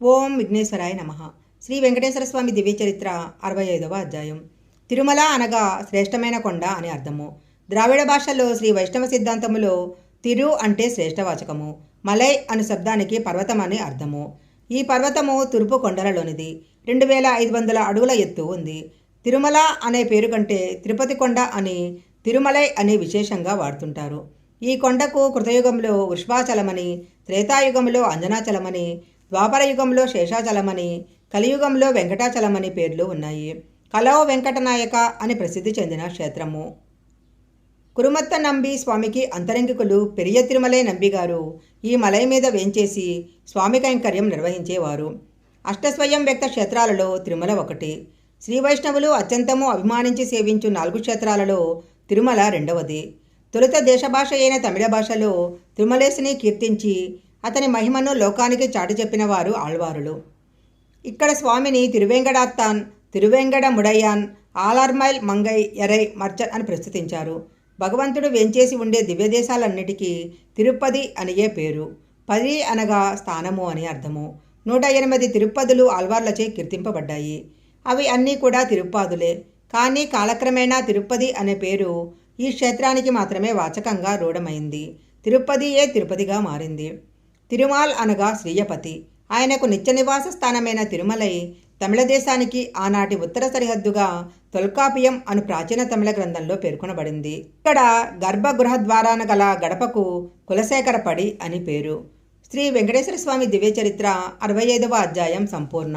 ఓం విఘ్నేశ్వరాయ నమ. శ్రీ వెంకటేశ్వర స్వామి దివ్య చరిత్ర అరవై ఐదవ అధ్యాయం. తిరుమల అనగా శ్రేష్టమైన కొండ అని అర్థము. ద్రావిడ భాషలో శ్రీ వైష్ణవ సిద్ధాంతములో తిరు అంటే శ్రేష్టవాచకము. మలై అను శబ్దానికి పర్వతం అని అర్థము. ఈ పర్వతము తూర్పు కొండలలోనిది. రెండు వేల ఐదు వందల అడుగుల ఎత్తు ఉంది. తిరుమల అనే పేరు కంటే తిరుపతి కొండ అని తిరుమలై అని విశేషంగా వాడుతుంటారు. ఈ కొండకు కృతయుగంలో వృష్భాచలమని త్రేతాయుగంలో అంజనాచలమని ద్వాపరయుగంలో శేషాచలమని కలియుగంలో వెంకటాచలమని పేర్లు ఉన్నాయి. కలో వెంకటనాయక అని ప్రసిద్ధి చెందిన క్షేత్రము. కురుమత్త నంబి స్వామికి అంతరంగికులు పెరియ తిరుమలై నంబిగారు. ఈ మలై మీద వేంచేసి స్వామి కైంకర్యం నిర్వహించేవారు. అష్టస్వయం వ్యక్త క్షేత్రాలలో తిరుమల ఒకటి. శ్రీ వైష్ణవులు అత్యంతము అభిమానించి సేవించు నాలుగు క్షేత్రాలలో తిరుమల రెండవది. తొలుత దేశభాష అయిన తమిళ భాషలో తిరుమలేశుని కీర్తించి అతని మహిమను లోకానికి చాటి చెప్పిన వారు ఆళ్వారులు. ఇక్కడ స్వామిని తిరువెంగడాత్తాన్ తిరువెంగడ ముడయ్యాన్ ఆలార్మైల్ మంగై ఎరై మర్చన్ అని ప్రస్తుతించారు. భగవంతుడు వెంచేసి ఉండే దివ్యదేశాలన్నిటికీ తిరుపతి అనియే పేరు. పది అనగా స్థానము అని అర్థము. నూట ఎనిమిది తిరుపతులు ఆల్వార్లచే కీర్తింపబడ్డాయి. అవి అన్నీ కూడా తిరుప్పాదులే కానీ కాలక్రమేణా తిరుపతి అనే పేరు ఈ క్షేత్రానికి మాత్రమే వాచకంగా రూఢమైంది. తిరుపతియే తిరుపతిగా మారింది. తిరుమాల్ అనగా శ్రీయపతి. ఆయనకు నిత్య నివాస స్థానమైన తిరుమలై తమిళ దేశానికి ఆనాటి ఉత్తర సరిహద్దుగా తొల్కాపియం అను ప్రాచీన తమిళ గ్రంథంలో పేర్కొనబడింది. ఇక్కడ గర్భగృహ ద్వారాన గల గడపకు కులశేఖరపడి అని పేరు. శ్రీ వెంకటేశ్వర స్వామి దివ్య చరిత్ర అరవై ఐదవ అధ్యాయం సంపూర్ణ.